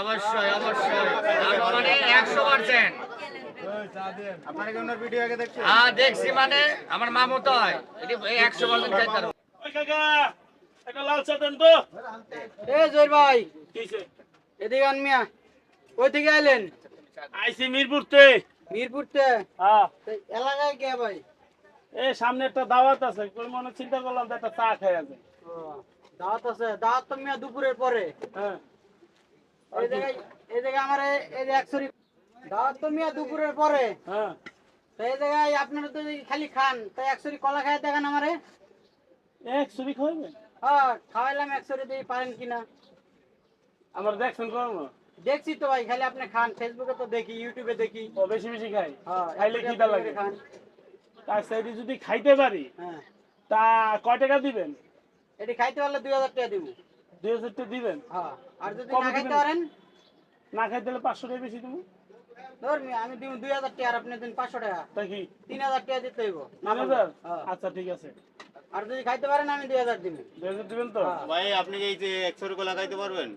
অবশ্যই অবশ্যই। মানে একশো পার্সেন্ট আপনারা কি ওনার ভিডিও আগে দেখছেন? হ্যাঁ দেখছি মানে আমার মামু তো হয়। এটি একশো পার্সেন্ট খাইতে কাকা একটা লাল চা দেন তো। এ জয় ভাই এদিকে আন মিয়া। কই থেকে আইলেন। আইসি মিরপুরতে। মিরপুরতে? হ্যাঁ। তো এলাকায় কে ভাই? এই সামনে একটা দাওয়াত আছে। কোন মনে চিন্তা করলাম একটা চা খাই আছে ও, দাওয়াত আছে দাওয়াত তো মিয়া দুপুরের পরে। হ্যাঁ। এই জায়গায় এই জায়গায় আমার এই- এই যে একশরি দাওয়াত তো মিয়া দুপুরের পরে। হ্যাঁ। তো এই জায়গায় আপনারা তো খালি খান তো একশরি কলা দেখান আমারে। হ্যাঁ খাওয়াইলাম একশরি দিয়ে পারেন কিনা। আমার দেখছেন করব দেখছি তো ভাই খালি আপনি খান ফেসবুকে তো দেখি ইউটিউবে দেখি। ও বেশি বেশি খাই। হ্যাঁ খাইলে আপনি লাগে। খান। তার সাইডে যদি খাইতে পারি হ্যাঁ। তা কয় টাকা দিবেন? এটি খাইতে পারলে দুই হাজার টাকা দিব। দুই হাজার টাকা দিবেন? হ্যাঁ আর যদি না খাইতে পারেন? না খাইতে হলে পাঁচশো টাকা বেশি দেবো। ধর আমি দিব দুই হাজার টাকা আর আপনি দিন পাঁচশো টাকা। তা কি? তিন হাজার টাকা দিতে হইব। তিন হাজার? হ্যাঁ। আচ্ছা ঠিক আছে। আর যদি খাইতে পারেন আমি দুই হাজার দিব দুই হাজার দিবেন তো? হ্যাঁ। ভাই আপনি এই যে একশো কলা খাইতে পারবেন?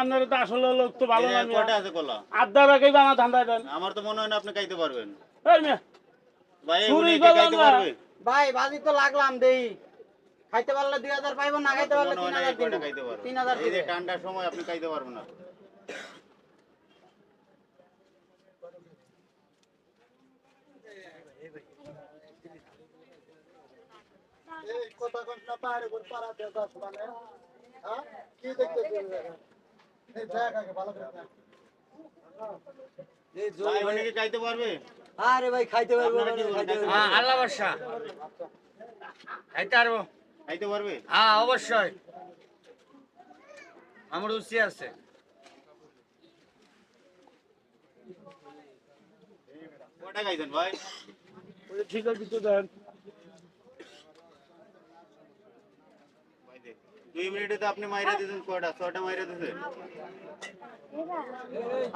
আপনার তো আসলে লোক তো ভালো না যে আছে কলা? আড্ডা রাখাই বানা ধান্দা দেন। আমার তো মনে হয় না আপনি খাইতে পারবেন। ভাই ভাই বাজি তো লাগলাম দেই। খাইতে পারলে দুই হাজার পাইবো না খাইতে পারলে তিন হাজার তিন হাজার এই যে ঠান্ডার সময় আপনি খাইতে পারবেন না। ভাই উনি কি খাইতে পারবে? আরে ভাই খাইতে কি হ্যাঁ পারবে? আল্লাহ বর্ষা খাইতে পারব। খাইতে পারবে? হ্যাঁ অবশ্যই। আমার রুচি আছে। কটা খাইছেন ভাই? ঠিক আছে কিছু দেন ভাই দে। দুই মিনিটে তো আপনি মাইরা দিয়েছেন কয়টা ছয়টা মাইরা দিয়েছেন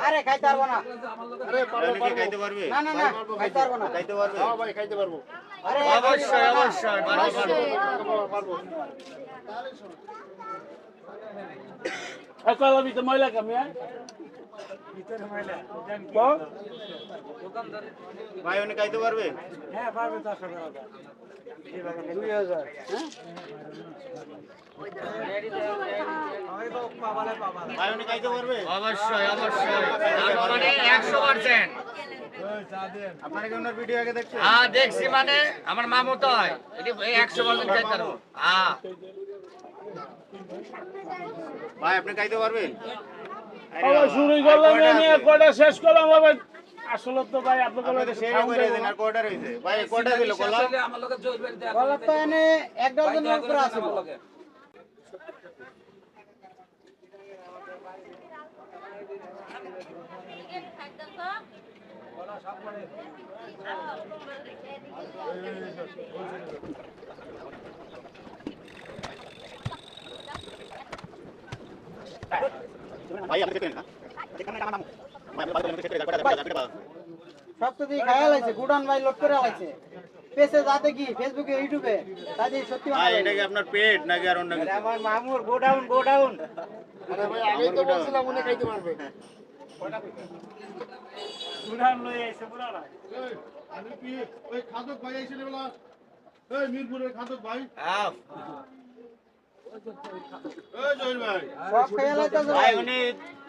আরে খাইতে পারব না। উনি কি খাইতে পারবে? না না না খাইতে পারব না। খাইতে পারবে? ভাই খাইতে পারব। আরে অবশ্যই অবশ্যই পারব, পারব। এই কয়লা ভিতরে ময়লা কামিয়া তো? ভাই উনি খাইতে পারবে? হ্যাঁ? পারবে অবশ্যই অবশ্যই। মানে একশো পার্সেন্ট আপনারা কি ওনার ভিডিও আগে দেখছেন? হ্যাঁ দেখছি মানে আমার মামু তো হয়। এটি একশো পার্সেন্ট খাইতে পারব। হ্যাঁ। ভাই আপনি খাইতে পারবেন? শুরু করলাম? শেষ করলাম আবার আসলে তো ভাই আপনার আপনি করে দিন আর কয়টা রয়েছে ভাই কয়টা ছিল কলা বলার তো এনে এক ডজনের উপরে আছে ভাই আপনি দেখবেন না? এখানে আমার নাম। ভাই আছে? আছে? সব তো দিয়ে খাইয়া লাইছে গুডান ভাই লোড করে লাইছে। পেছে যাতে কি? ফেসবুকে ইউটিউবে? তাই সত্যি ভাই এটা কি আপনার পেট নাকি আর অন্য কিছু? আমার মামুর গো ডাউন গো ডাউন আমি তো বলছিলাম উনি খাইতে পারবে। বুড়ান লই আইছে বুড়ান আমি কি ওই খাদক ভাই আইছিল বলা? এই মিরপুরের খাদক ভাই। হ্যাঁ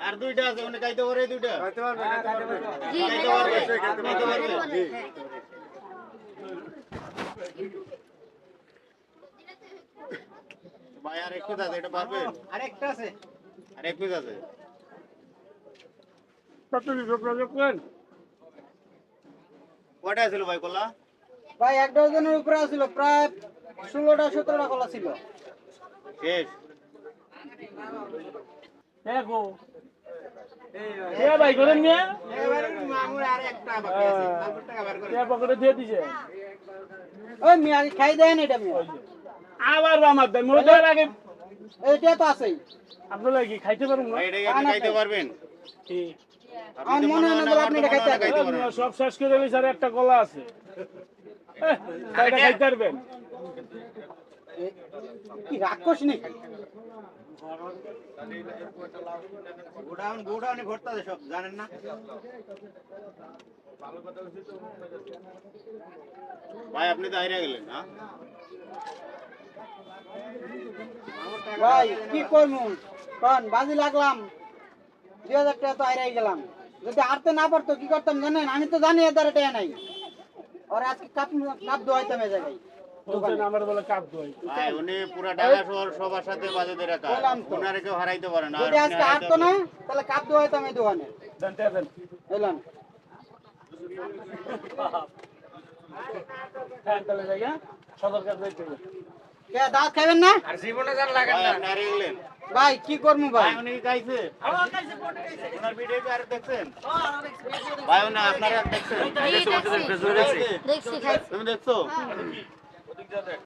আর দুইটা আছে উনি খাইতে পারে দুইটা? খাইতে পারবে খাইতে পারবে। খাইতে পারবে। ভাই আর এক আছে এটা পারবেন আরেকটা আছে। আর এক আছে। কত যোগাযোগ করেন কয়টা ছিল ভাই কলা? ভাই এক ডজনের উপরে আছিল প্রায় ষোলোটা সতেরোটা কলা ছিল। শেষ। দেখো। ভাই করেন খাই দেন এটা আবার আমার আগে। এইটা তো আছেই। আপনারা কি খাইতে না এটা পারবেন? আমার মনে হয় হয় না আপনি এটা হয় খাইতে পারবেন। সব শেষ করে স্যার একটা কলা আছে। কয়টা খাইতে পারবেন। কি রাক্ষস নেই গোডাউন গোডাউনে ভরতে সব জানেন না? ভাই আপনি তো হারিয়ে গেলেন হ্যাঁ? ভাই কি করব? কন বাজি লাগলাম। দুই হাজার টাকা তো হারাই গেলাম। যদি হারতে না পারতো কি করতাম জানেন? আমি তো জানি এদারে টাকা নাই। আর আজকে কাপ কাপ দোয়াইতাম এ জায়গায়। বলছেন আমার বলে কাপ দোয়াই ভাই উনি পুরো ঢাকা শহর সবার সাথে বাজেতে রাখা বললাম তো। কেউ হারাইতে পারে না। যদি আজকে হারাইতে না। তাহলে কাপ দোয়াইতাম এই দোকানে। দেন দেন। এলাম। হ্যাঁ তাহলে জায়গা সদর কাছে যাইতে হবে কে দাঁত খাবেন না? আর জীবনে জান লাগেন ভাই না কি করব ভাই? উনি কি ওনার ভিডিও কি আর দেখছেন? ভাই উনি আপনারা দেখছেন। দেখছি। দেখছি খাইছি। তুমি দেখছ? 何?